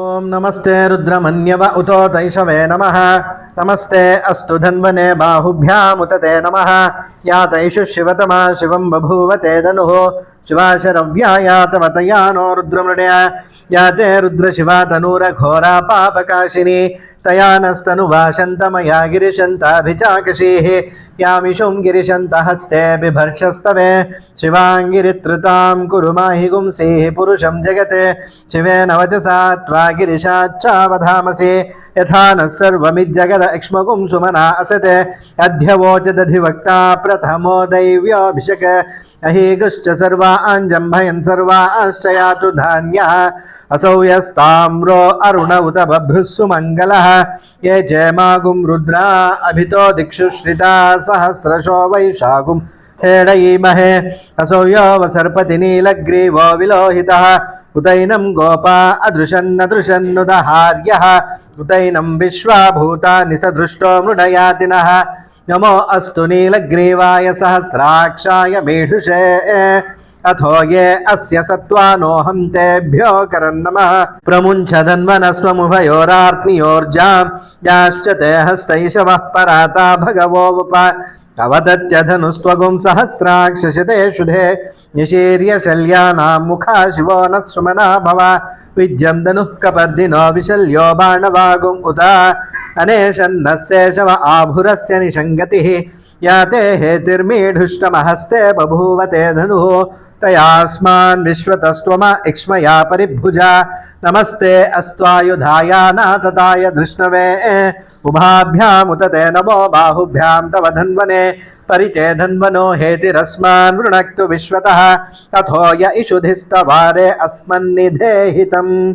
ఓం నమస్తే రుద్రమన్యవ ఉతో తైషవే నమ. నమస్తే అస్తు ధన్వనే బాహుభ్యాముతతే నమ. యా తైషు శివతమా శివం బభూవతే ధను. శివాశరవ్యాయా తవ తయానో రుద్రమృడే యా తే రుద్రశివా తనూరఘోరా పాపకాశిని. తయానస్తనువాశంతమయా గిరిశంతాభిచాకషీ तनूरघोरा पापकाशिनी तया नस्तनुवा शन्तमया गिरिशन्ताभिचाकशीः यामिषुं गिरिशन्तहस्ते बिभर्षस्तवे शिवाङ्गिरित्रुतां कुरु माहि गुंसीः पुरुषं जगते शिवेन वचसा त्वा गिरिशाच्चावधामसि यथा नः सर्वमिज्जगद एक्ष्मकुं सुमना असते अध्यवोचदधिवक्ता प्रथमो दैव्योऽभिषक अहीगुश्च सर्वा आञ्जम्भयन् सर्वाश्च यातु धान्यः असौ यस्ताम्रो अरुण उत बभ्रुः सुमङ्गलः ये चेमागुं रुद्रा अभितो दिक्षु श्रिता सहस्रशो वैशाखुं हेडयीमहे असौ यो वसर्पति नीलग्रीवो विलोहितः उतैनं गोपा अदृशन्नदृशन्नुदहार्यः उतैनं विश्वाभूतानि सदृष्टो मृडयातिनः नमो अस्तु नीलग्रीवाय सहस्राक्षाय मेढुषे अथो ये अस्य सत्त्वानोऽहं तेभ्यो करन्नमः प्रमुञ्चधन्वनस्वमुभयोरार्त्मियोर्जां याश्च ते हस्तैषवः पराता भगवो वप अवदत्यधनुस्त्वगुं सहस्राक्षशते शुधे निशीर्य शल्यानां मुखा शिवो न सुमना भव विद्यं धनुः कपर्दिनो विशल्यो बाणवागुम् उत अनेशन्नस्येषव आभुरस्य निषङ्गतिः या ते हेतिर्मीढुष्टमहस्ते बभूव ते धनुः। तयास्मान् विश्वतस्त्वम इक्ष्मया परिभुजा। नमस्ते अस्त्वायुधाया नातताय धृष्णवे। उभाभ्यामुत ते नमो बाहुभ्यां तव धन्वने। परिते धन्वनो हेतिरस्मान् विश्वतः। अथो य इषुधिस्तवारे अस्मन्निधेहितम्।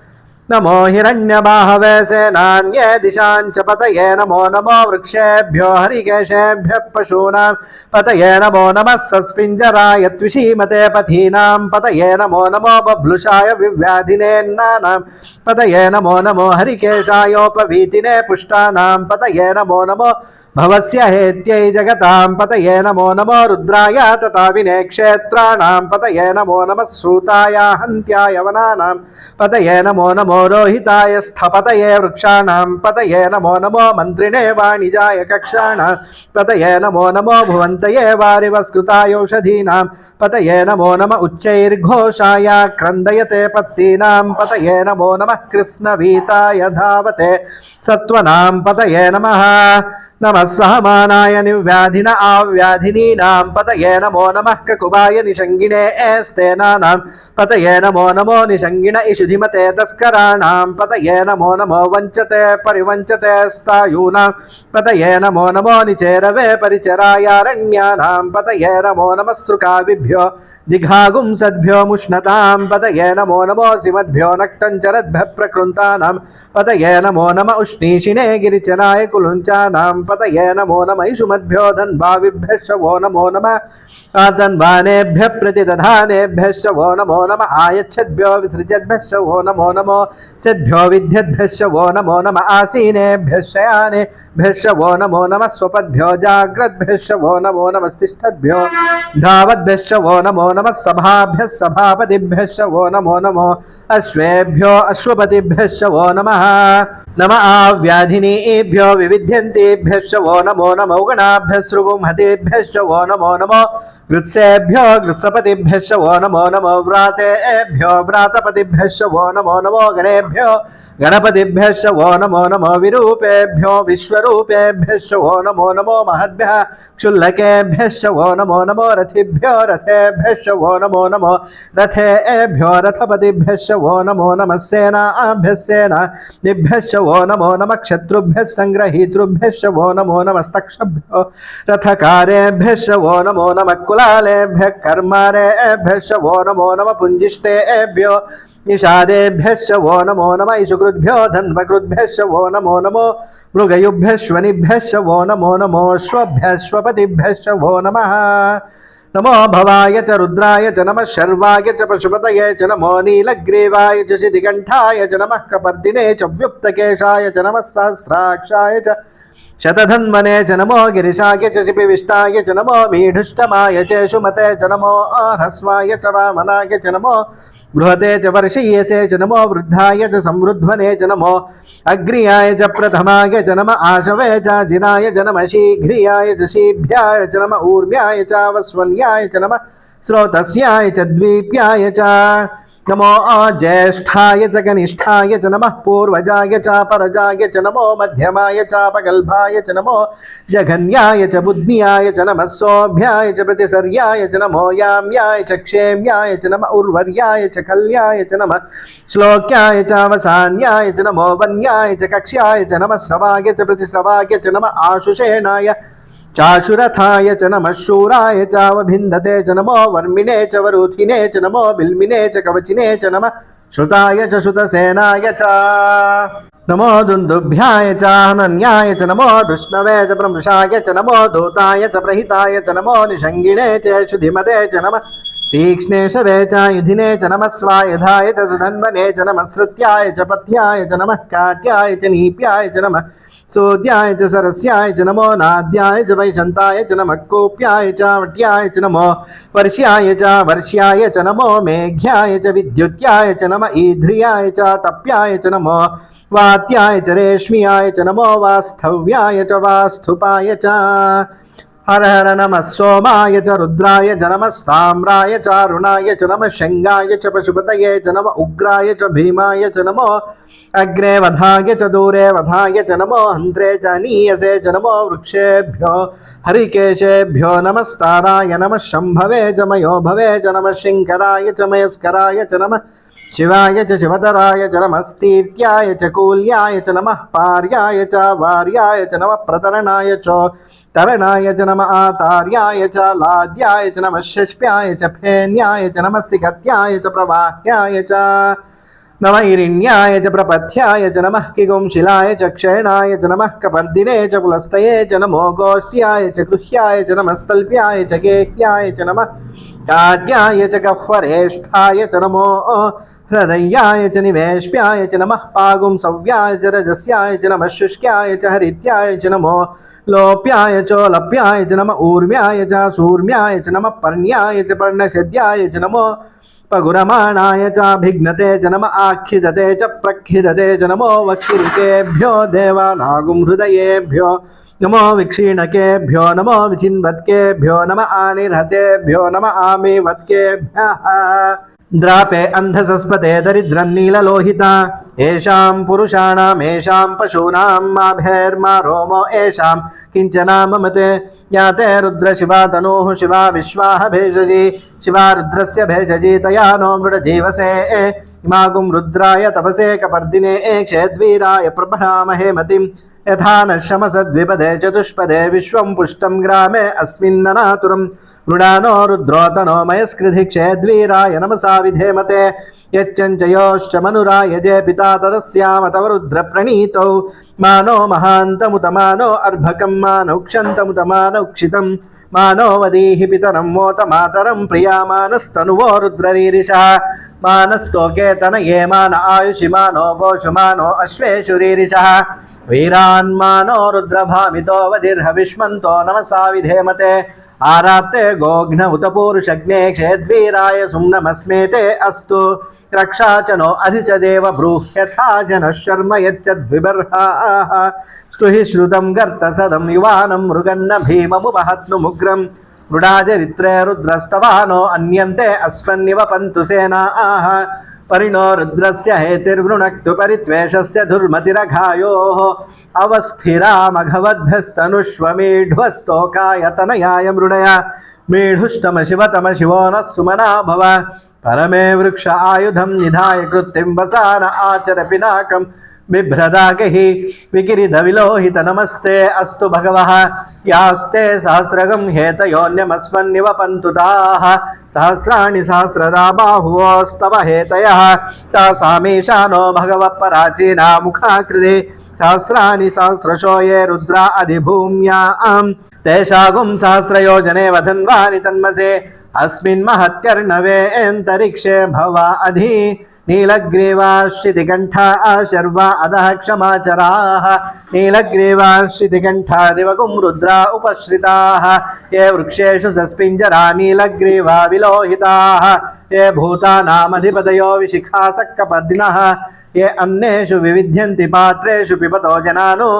नमो हिरण्यबाहवे दिशां च पतये नमो नमो वृक्षेभ्यो हरिकेशेभ्यः पशूनां पतये नमो नमः सस्पिञ्जराय त्विषीमते पथीनां पतये नमो नमो बभ्लुषाय विव्याधिनेन्नानां पतये नमो नमो हरिकेशायोपवीतिने पुष्टानां पतये नमो नमो भवस्य हेत्यै जगतां पतये नमो नमो रुद्राय तथा विने क्षेत्राणां पतये नमो नमः सूताय हन्त्याय वनानां पतये नमो नमो रोहिताय स्थपतये वृक्षाणां पतये नमो नमो मन्त्रिणे वाणिजाय कक्षाणां पतये नमो नमो भुवन्तये वारिवस्कृतायौषधीनां पतये नमो नम उच्चैर्घोषाय क्रन्दयते पत्तीनां पतये नमो नमः कृष्णवीताय धावते सत्त्वनां पतये नमः నమస్సహమానాయ నివ్యాధిన ఆవ్యాధినీనాం పతయే నమో నమః కకుబాయ నిషంగిణే ఏస్తేనానాం పతయే నమో నమో నిషంగిణ ఇషుధిమతే తస్కరాణాం పతయే నమో నమో వంచతే పరివంచతే స్థాయూనాం పతయే నమో నమో నిచేరవే పరిచరాయారణ్యానాం పతయే నమో నమః సృకావిభ్యో దిఘాగుం సద్భ్యో ముష్ణతాం పతయే నమో నమో సిమద్భ్యో నక్తంచరద్భ ప్రకృంతానాం పతయే నమో నమ ఉష్ణీషిణే గిరిచనాయ కులుంచానాం பதயே நமோ நம ஐசுமத்யோதன் பாவிபியோ நமோ நம नमो नमः आतन्वानेभ्यः प्रतिदधानेभ्यः शवो नमो नम आयच्छद्भ्यो विसृजद्भ्यः शवो नमो नमो सेभ्यो विद्यद्भ्यः शवो नमो नम आसीनेभ्यः शयानेभ्यः शवो नमो नम स्वपद्भ्यो जाग्रद्भ्यः शवो नमो नमस्तिष्ठद्भ्यो धावद्भ्यः शवो नमो नमः सभाभ्यः सभापतिभ्यः शवो नमो नमो अश्वेभ्यो अश्वपतिभ्यः शवो नमः नम आव्याधिनीभ्यो विविध्यन्तेभ्यः शवो नमो नमो गणाभ्यः सृगुंहतेभ्यः शवो नमो नमो गृत्सेभ्यो गृत्सपतिभ्यः वो नमो नमो व्रातेभ्यो व्रातपतिभ्यः वो नमो नमो गणेभ्यो गणपतिभ्यः वो नमो नमो विरूपेभ्यो विश्वरूपेभ्यः वो नमो नमो महद्भ्यः क्षुल्लकेभ्यः वो नमो नमो रथिभ्यो रथेभ्यः वो नमो नमो रथेभ्यो रथपतिभ्यः शवो नमो नमः सेनाभ्यः सेनानिभ्यः शवो नमो नमः क्षत्रुभ्यः सङ्ग्रहीतृभ्यः वो नमो नमस्तक्षभ्यो रथकारेभ्यः शवो नमो नमः कुलालेभ्यः कर्मारेभ्यः शवो नमो नमः पुञ्जिष्टेभ्यो निषादेभ्यः शवो नमो नम इषुकृद्भ्यो धन्वकृद्भ्यः शवो नमो नमो मृगयुभ्यः श्वनिभ्यः शवो नमो नमो श्वभ्यः श्वपतिभ्यः शवो नमः नमो भवाय च रुद्राय च नमः शर्वाय च पशुपतये च नमो नीलग्रीवाय च च नमः कपर्दिने च व्युक्तकेशाय च नमः सहस्राक्षाय च శతధన్మనే చ నమో గిరిశాయ చ విష్టాయ చ నమో మీఢుష్టమాయ చేషుమతే చ నమో ఆహస్వాయ చ వామనాయ చ నమో బృహతే చ వర్షీయసే చ నమో వృద్ధాయ చ సమృద్ధ్వనే చ నమో అగ్రియాయ చ ప్రథమాయ చ నమ ఆశవే చ జినాయ చ నమ శీఘ్రియాయ చ శీభ్యాయ చ ఊర్మ్యాయ చావస్వన్యాయ చ నమ శ్రోతస్యాయ చ ద్వీప్యాయ చ नमो ज्येष्ठाय च कनिष्ठाय च नमः पूर्वजाय च परजाय च नमो मध्यमाय च पगल्भाय च नमो जघन्याय च बुद्ध्याय च नमः सोऽभ्याय च प्रतिसर्याय च नमो याम्याय च क्षेम्याय च नम उर्वर्याय च कल्याय च नमः श्लोक्याय च अवसान्याय च नमो वन्याय च कक्ष्याय च नमः श्रवाय च प्रतिश्रवाय च नम आशुषेणाय चाशुरथाय च नमः शूराय चावभिन्दते च नमो वर्मिणे च वरूथिने च नमो बिल्मिने च कवचिने च नमः श्रुताय च श्रुतसेनाय च नमो दुन्दुभ्याय च हनन्याय च नमो दुष्णवे च प्रमृषाय च नमो दूताय च प्रहिताय च नमो निषङ्गिणे च शुधिमते च नमः तीक्ष्णे शवे च युधिने च नमः स्वायुधाय च सुधन्वने च नमः श्रुत्याय च पथ्याय च नमः काट्याय च नीप्याय च नमः सोद्याय च सरस्याय च नमो नाद्याय च वैशन्ताय च नमकोप्याय च वट्याय च नमो वर्ष्याय च वर्ष्याय च नमो मेघ्याय च विद्युत्याय च नम ईध्रियाय च तप्याय च नमो वात्याय च रेश्म्याय च नमो वास्तव्याय च वास्तुपाय च हर हर नमः सोमाय च रुद्राय च नमः ताम्राय च अरुणाय च नमः शङ्गाय च पशुपतये च नम उग्राय च भीमाय च नमो अग्रे वधाय च दूरे वधाय च नमो हन्त्रे च नीयसे च नमो वृक्षेभ्यो हरिकेशेभ्यो नमस्ताराय नमः शम्भवे च मयो भवे च नमः शङ्कराय च मयस्कराय च नमः शिवाय च शिवतराय च नमस्तीत्याय च कूल्याय च नमः पार्याय च वार्याय च नमः प्रतरणाय च తరణాయ చ నమ ఆతార్యాయ చ లాద్యాయ చ నమ షష్ప్యాయ చ ఫేన్యాయ చ నమస్సి గత్యాయ చ ప్రవాహ్యాయ చ నమ ఇరిణ్యాయ చ ప్రపథ్యాయ చ నమ కిగుంశిలాయ చ క్షేణాయ చ నమ కపర్దినే చ కులస్తయే చ నమో గోష్ఠ్యాయ చ గృహ్యాయ చ నమస్తల్ప్యాయ చ గేహ్యాయ చ నమ కాడ్యాయ చ గహ్వరేష్ఠాయ చ నమో హృదయాయ చ నివేష్ప్యాయ చ నమ పాగుం సవ్యాయ చ రజస్యాయ చ నమ శుష్క్యాయ చ హరిత్యాయ చ నమో లోప్యాయ చోలప్యాయ చ నమ ఊర్వ్యాయ చ సూర్మ్యాయ చ నమ పర్ణ్యాయ చ పర్ణశద్యాయ చ నమో పగురమాణాయ చాభిఘ్నతే చ నమ ఆఖ్యజతే చ ప్రఖ్యజతే చ నమో వక్షిరికేభ్యో దేవానాగుం హృదయేభ్యో నమో విక్షీణకేభ్యో నమో విచిన్వత్కేభ్యో నమ ఆనిర్హతేభ్యో నమ ఆమివత్కేభ్య द्रापे अन्धसस्पते दरिद्रन्नीललोहिता येषां पुरुषाणाम् येषां पशूनां माभेर्मा रोमो येषां किञ्चनाममते या ते रुद्रशिवा तनूः शिवा विश्वाः भेषजी शिवा रुद्रस्य भेषजी तया नो मृडजीवसे इमागुं रुद्राय तपसे कपर्दिने क्षेद्वीराय प्रभरामहे मतिम् యథా నశమసద్విపదే చతుష్పదే విశ్వం పుష్టం గ్రామే అస్మిన్ననాతురం. మృడానో రుద్రోతనో మయస్కృధి క్షేద్వీరాయ నమసా విధేమతే. యచ్చంచయోశ్చమనురాయజే పితా తదస్యామ తవ రుద్ర ప్రణీతౌ మానో మహాంతముతమానో అర్భకం మానౌక్షంతముతమానౌక్షితం మానోవదీహి పితరం మోత మాతరం ప్రియామానస్తనువో రుద్రరీరిష మానస్తోకేతన ఏ మాన ఆయుషి మానో గోషు మానో అశ్వేషురీరిష వీరాన్మానో రుద్రభామితో వదిర్హవిష్మంతో నమసా విధేమతే ఆరాప్తే గోఘ్న ఉత పూరుషగ్నే క్షేద్వీరాయ సుమ్నమస్మేతే అస్తు. రక్షాచనో అధిచదేవ బ్రూహ్యథాజన శర్మ యచ్చద్విబర్హాః స్తుహి శ్రుతం గర్త సదం యువానం మృగన్న భీమము మహత్ను ముగ్రం. మృడాజరిత్రే రుద్రస్తవానో అన్యంతే అస్మన్నివ పంతు సేనా. परिणो रुद्रस्य हेतिर्वृणक्तु परित्वेषस्य दुर्मतिरघायोः अवस्थिरामघवद्भ्यस्तनुष्वमीढ्वस्तोकाय तनयाय मृडय। मेढुष्टम शिवतम शिवो न सुमना भव। परमे वृक्ष आयुधं निधाय कृत्तिं वसान आचर पिनाकं బిభ్రదాకహి వికిరిధ విలోహిత నమస్తే అస్తు భగవ యాస్తే సహస్రగం హేతయోన్యమస్మన్నివ పంతుతా సహస్రాణి సహస్రదా బాహువోస్తవ హేతయ తాసామీశానో భగవ పరాచీనా ముఖాకృతి సహస్రాణి సహస్రశో ఏ రుద్రా అధిభూమ్యాం తేషాగుం సహస్రయోజనే వధన్వాని తన్మసే అస్మిన్ మహత్యర్ణవేంతరిక్షే భవ అధి నీలగ్రీవాశ్రితికంఠా శర్వ అధ క్షమాచరా నీలగ్రీవాశ్రితికంఠా దివగుం రుద్రా ఉపశ్రితా వృక్షేషు సస్పింజరా నీలగ్రీవా విలోహితా ఏ భూతానామధిపతయో విశిఖాసక్కపర్దిన ఏ అన్నేషు వివిధ్యంతి పాత్రేషు పిబతో జనాను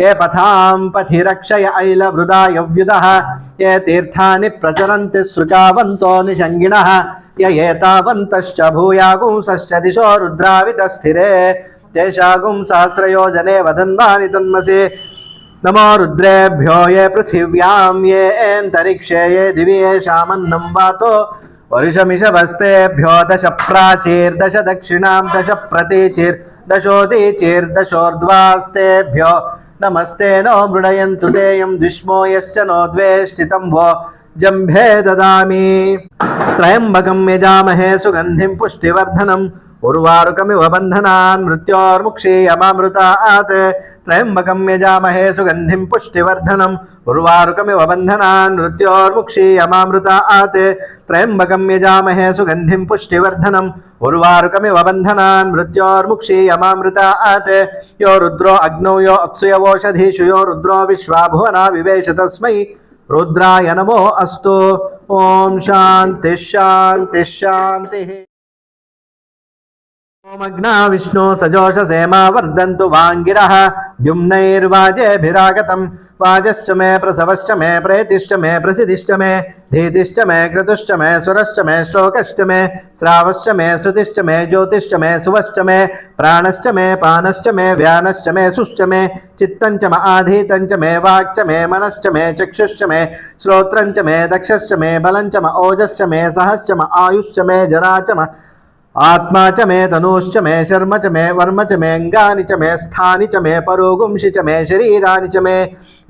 ఏ పథాం పథిరక్షయ ఐలవృదాయవ్యుద ఏ తీర్థాని ప్రచరంతి శృకావంతో నిషంగిణ యయేతావంతశ్చ భూయాగుంసశ్చ దిశో రుద్రావితస్థిరే. తేషాగుం సహస్రయోజనే వదన్వాని తన్మసి. నమో రుద్రేభ్యో ఏ పృథివ్యాం ఏంతరిక్షే ఏ దివి ఏషామన్నం వాతో. వరుషమిషవస్తేభ్యో దశ ప్రాచీర్దశ దక్షిణాం దశ ప్రతీచిర్ దశోదీచిర్దశోర్ధ్వాస్తేభ్యో నమస్తే నో మృడయంతు దేయం ద్విష్మో యశ్చ నో ద్వేష్టితం భో जम्भे ददामि त्र्यम्बकं यजामहे सुगन्धिं पुष्टिवर्धनम् उर्वारुकमिव बन्धनान् मृत्योर्मुक्षीयमामृतात् त्र्यम्बकं यजामहे सुगन्धिं पुष्टिवर्धनम् उर्वारुकमिव बन्धनान् मृत्योर्मुक्षीयमामृतात् त्र्यम्बकं यजामहे सुगन्धिं पुष्टिवर्धनम् उर्वारुकमिव बन्धनान् मृत्योर्मुक्षीयमामृतात् यो रुद्रो अग्नौ यो अप्सुयवोषधीषु यो रुद्रो विश्वा भुवना विवेश तस्मै రుద్రాయ నమో అస్తు ఓం శాంతి శాంతి శాంతి ओमग्ना विष्णु सजोषसेमा वर्धन्तु वाङ्गिरः। द्युम्नैर्वाजेभिरागतं वाजश्च मे प्रसवश्च मे प्रेतिश्च मे प्रसिद्धिश्च मे। धीतिश्च मे क्रतुश्च मे सुरश्च मे श्लोकश्च मे। श्रावश्च मे श्रुतिश्च मे ज्योतिश्च मे सुवश्च मे। प्राणश्च मे पानश्च मे व्यानश्च मे सुश्च मे। चित्तञ्च म आधीतञ्च मे वाक्च मे मनश्च मे चक्षुश्च मे। श्रोत्रञ्च मे दक्षश्च मे बलञ्च म ओजश्च मे सहश्च म आयुश्च मे जरा च म आत्मा च मे तनूश्च मे शर्म च मे वर्म च मे अङ्गानि च मे स्थानि च मे परोगुंषि च मे शरीरा च मे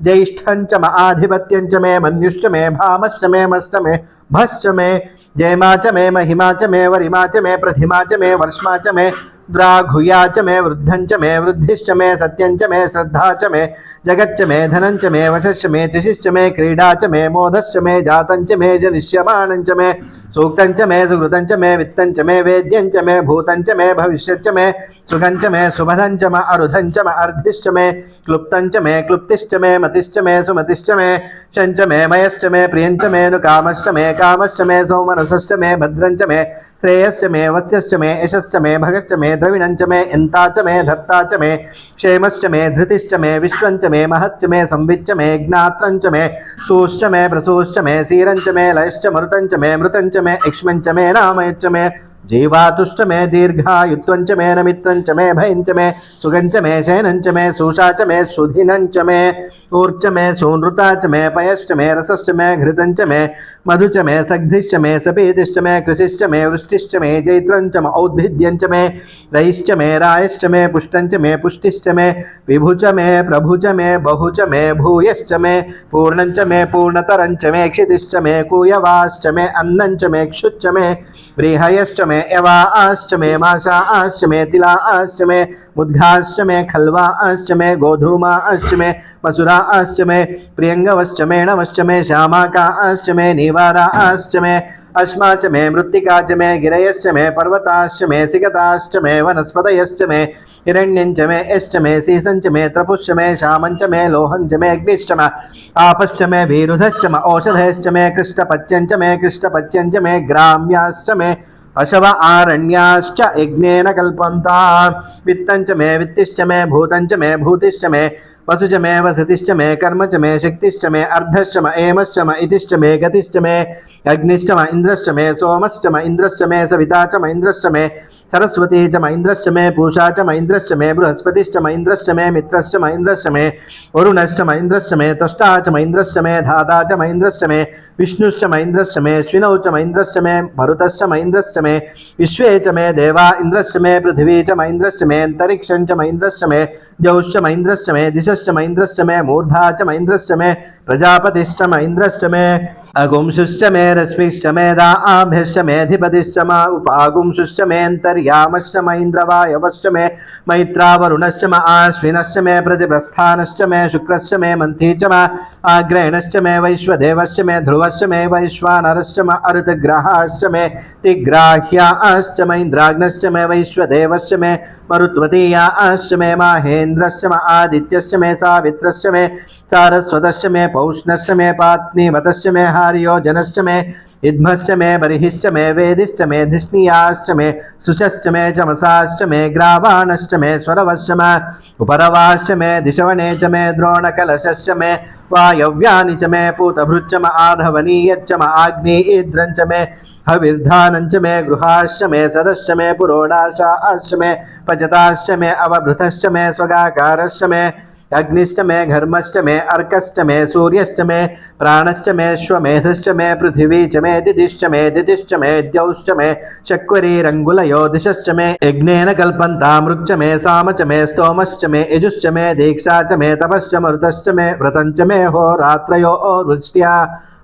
ज्येष्ठं च म आधिपत्यं च मे मन्युश्च मे भामश्च मे मश्च मे भश्च मे जयमा च मे महिमा च मे वरिमा च मे प्रतिमा च मे वर्ष्मा च मे द्राघुया च मे वृद्धं च मे वृद्धिश्च मे सत्यं च मे श्रद्धा च मे जगच्च मे धनं च मे वशश्च मे त्रिशिश्च मे क्रीडा च मे मोधश्च मे जातं च मे जनिष्यमाणं च मे सूक्तं च मे सुकृतं च मे वित्तं च मे वेद्यं च मे भूतं च मे भविष्यच्च मे सुखं च मे सुभदं च म अरुधं च म अर्धिश्च मे क्लुप्तं च मे क्लुप्तिश्च मे मतिश्च मे सुमतिश्च मे शञ्च मे मयश्च मे प्रियञ्च मे नुकामश्च मे कामश्च मे सौमनसश्च मे भद्रं च मे श्रेयश्च मे वस्यश्च मे यशश्च मे भगश्च मे ద్రవిణంచ మే ఎంతాచ మే ధత్తాచ మే క్షేమశ్చ మే ధృతిశ్చ మే విశ్వంచ మే మహత్య మే సంవిచ్చ మే జ్ఞాత్రంచ మే సూశ్చ మే ప్రసూశ్చ మే శీరంచ మే లయశ్చ మరుతంచ మే మృతంచ మే ఇక్ష్మంచ మే రామయచ్చ మే मृतं मे इक्ष्मं मे नामयच्च मे जीवातुश्च मे दीर्घायुत्वं च मे नमित्तं च मे सूषा च मे सुधिनं च मे ऊर्च मे सूनृता च मे पयश्च मे रसश्च मे घृतं च मे मधु च मे सग्धिश्च मे सपीतिश्च मे कृषिश्च मे वृष्टिश्च मे जैत्रं च म औद्भिद्यं च मे रयिश्च मे रायश्च मे पुष्टं च मे पुष्टिश्च मे विभु च मे प्रभु च मे बहु च मे भूयश्च मे पूर्णं च मे पूर्णतरं च मे क्षितिश्च मे कूयवाश्च मे अन्नं च मे क्षुच्च मे व्रीहयश्च मे यवाश्च मे माशाश्च मे तिलाश्च मे मुद्घाश्च मे खल्वाश्च मे गोधूमाश्च मे मसुराश्च मे प्रियङ्गवश्च मे नवश्च मे मे निवाराश्च मे अश्मा च मे मृत्तिका च मे गिरयश्च मे पर्वताश्च मे सिगताश्च मे वनस्पतयश्च मे हिरण्यं च मे यश्च मे सीसं च मे त्रपुश्च मे श्यामं च मे लोहं च मे अग्निश्च मे आपश्च मे भीरुधश्च म औषधयश्च मे कृष्णपच्यं च मे कृष्णपच्यं च मे ग्राम्याश्च मे అశవ ఆరణ్యాశ్చ యజ్ఞేన కల్పంత విత్తంచ మే విత్తిశ్చ మే భూతంచ మే భూతిశ్చ మే వసుచ మే వసతిశ్చ మే కర్మచ మే శక్తిశ్చ మే అర్ధశ్చమ ఏమశ్చమ ఇతిశ్చ మే గతిశ్చ మే అగ్నిశ్చమ ఇంద్రశ్చ మే సోమశ్చమ ఇంద్రశ్చ మే సవితాచమ ఇంద్రశ్చ మే मे सोमश्च म इन्द्रश्च मे सविता च म इन्द्रश्च मे सरस्वती च म इन्द्रश्च मे पूषा च म इन्द्रश्च मे बृहस्पतिश्च म इन्द्रश्च मे मित्रश्च म इन्द्रश्च मे वरुणश्च म इन्द्रश्च मे त्वष्टा च म इन्द्रश्च मे धाता च म इन्द्रश्च मे विष्णुश्च म इन्द्रश्च मे श्विनौ च म इन्द्रश्च मे मरुतश्च म इन्द्रश्च मे विश्वे च मे देवा इन्द्रश्च मे पृथिवी च म इन्द्रश्च मे अन्तरिक्षं च म इन्द्रश्च मे द्यौश्च म इन्द्रश्च मे दिशश्च म इन्द्रश्च मे मूर्धा च म इन्द्रश्च मे प्रजापतिश्च म इन्द्रश्च मे अगुंशुश्च मे रश्मिश्च मेधाभ्यश्च मेधिपतिश्च मा उपागुंशुश्च मेऽन्तर्यामश्च मैन्द्रवायवश्च मे मैत्रावरुणश्च म आश्विनश्च मे, प्रतिप्रस्थानश्च मे, शुक्रश्च मे मन्थी च म आग्रयणश्च मे, वैश्वदेवश्च मे, ध्रुवश्च मे, वैश्वानरश्च म, अरुतग्राहाश्च मे, तिग्राह्याश्च मैन्द्राग्नश्च मे, वैश्वदेवश्च मे, मरुत्वतीयाश्च मे, माहेन्द्रश्च म, आदित्यश्च मे, सावित्रश्च मे, सारस्वतश्च मे, पौष्णश्च मे, पात्नीवतश्च मे हार्योजनश्च मे इद्मश्च मे, बर्हिश्च मे, वेदिश्च मे, धिष्णियाश्च मे, सुषश्च मे, चमसाश्च मे ग्रावाणश्च मे, स्वरवश्च मे, उपरवाश्च मे, दिशवने च मे, द्रोणकलशश्च मे, वायव्यानि च मे, पूतभृच्च म, आधवनीयच्च म आग्नेयीद्रञ्च मे, हविर्धानञ्च मे, गृहाश्च मे, सदश्च मे पुरोडाशाश्च मे, पचताश्च मे, अवभृतश्च मे, स्वगाकारश्च मे अग्निश्च मे घर्मश्च मे अर्कश्च मे सूर्यश्च मे प्राणश्च मे श्वमेधश्च मे पृथिवी च मे दिदिश्च मे दिदिश्च मे द्यौश्च मे शक्वरीरङ्गुलयो दिशश्च मे यज्ञेन कल्पन्तामृक्च मे साम च मे स्तोमश्च मे यजुश्च मे दीक्षा च मे तपश्च मृतश्च मे व्रतञ्च मे होरात्रयो वृष्ट्या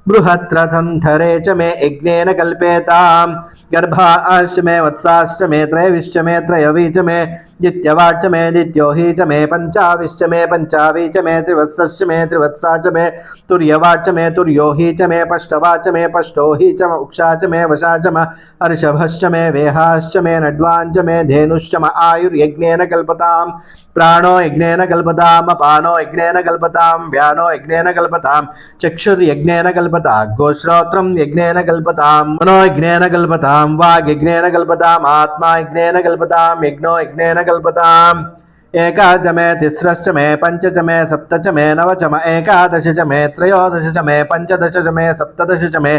बृहत्रथन्थरे च मे यज्ञेन कल्पेताम्। गर्भाश्च मे, वत्साश्च मे, त्रयविश्च मे, त्रयवी च मे जित्यवाच्च मे दित्यो हि च मे, पञ्चाविश्च मे, पञ्चावी च मे, त्रिवत्सश्च मे, त्रिवत्सा च मे, तुर्यवाच्च मे तुर्यो हि च मे पष्टवाच मे पष्टो हि च, उक्षा च मे, वशा च म, हर्षभश्च मे, वेहाश्च मे, नड्वाञ्च मे, धेनुश्च म, आयुर्यज्ञेन कल्पताम्। प्राणो यज्ञेन कल्पताम्, अपानो यज्ञेन कल्पताम्, व्यानो यज्ञेन कल्पताम्, चक्षुर्यज्ञेन కల్పత గోశ్రోత్రం యజ్ఞేన కల్పతాం మనో యజ్ఞేన కల్పతాం వాగ్ యజ్ఞేన కల్పతాం ఆత్మా యజ్ఞేన కల్పతాం యజ్ఞో యజ్ఞేన కల్పతాం एका च मे तिस्रश्च मे पञ्च च मे सप्त च मे नव च म एकादश च मे त्रयोदश च मे पञ्चदश च मे सप्तदश च मे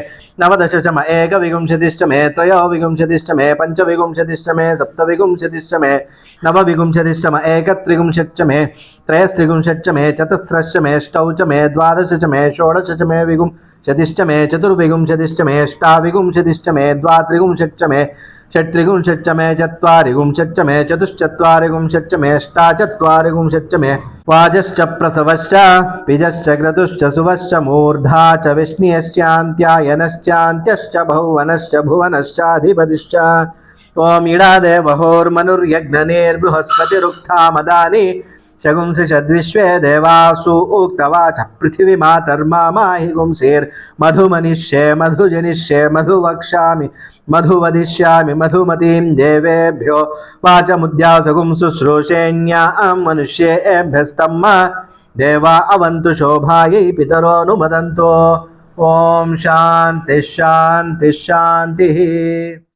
नवदश च म एकविंशतिश्च मे त्रयोविंशतिश्च मे पञ्चविंशतिश्च मे सप्तविंशतिश्च मे नवविंशतिश्च म एकत्रिंशच्च मे त्रयस्त्रिंशच्च मे चतस्रश्च मे अष्टौ च मे द्वादश च मे षोडश च मे विंशतिश्च मे चतुर्विंशतिश्च मे अष्टाविंशतिश्च मे షట్రిగుంషచ్చ మే చత్వారిగుంషచ్చ మే చతుశ్చత్వారిగుంషచ్చ మేష్టా చత్వారిగుంషచ్చ మే వాజశ్చ ప్రసవశ్చ పిజశ్చ క్రతుశ్చ సువశ్చ మూర్ధా చ విష్ణయశ్చాంత్యాయనశ్చాంత్యశ్చ భౌవనశ్చ భువనశ్చాధిపతిశ్చ ఓం ఇడాదే వహోర్మనుర్యజ్ఞనేర్బృహస్పతిరుక్థామదాని मदानि शगुंसषद्विश्वे देवासु उक्तवाच पृथिवी मातर्मा माहि गुंसेर्मधुमनिष्ये मधुजनिष्ये मधुवक्ष्यामि, मधुवदिष्यामि मधुमतीं देवेभ्यो। वाचमुद्यासगुं शुश्रूषेण्यां मनुष्येभ्यस्तम् देवा अवन्तु शोभायै पितरोऽनुमदन्तो ॐ शान्तिः शान्तिः शान्तिः।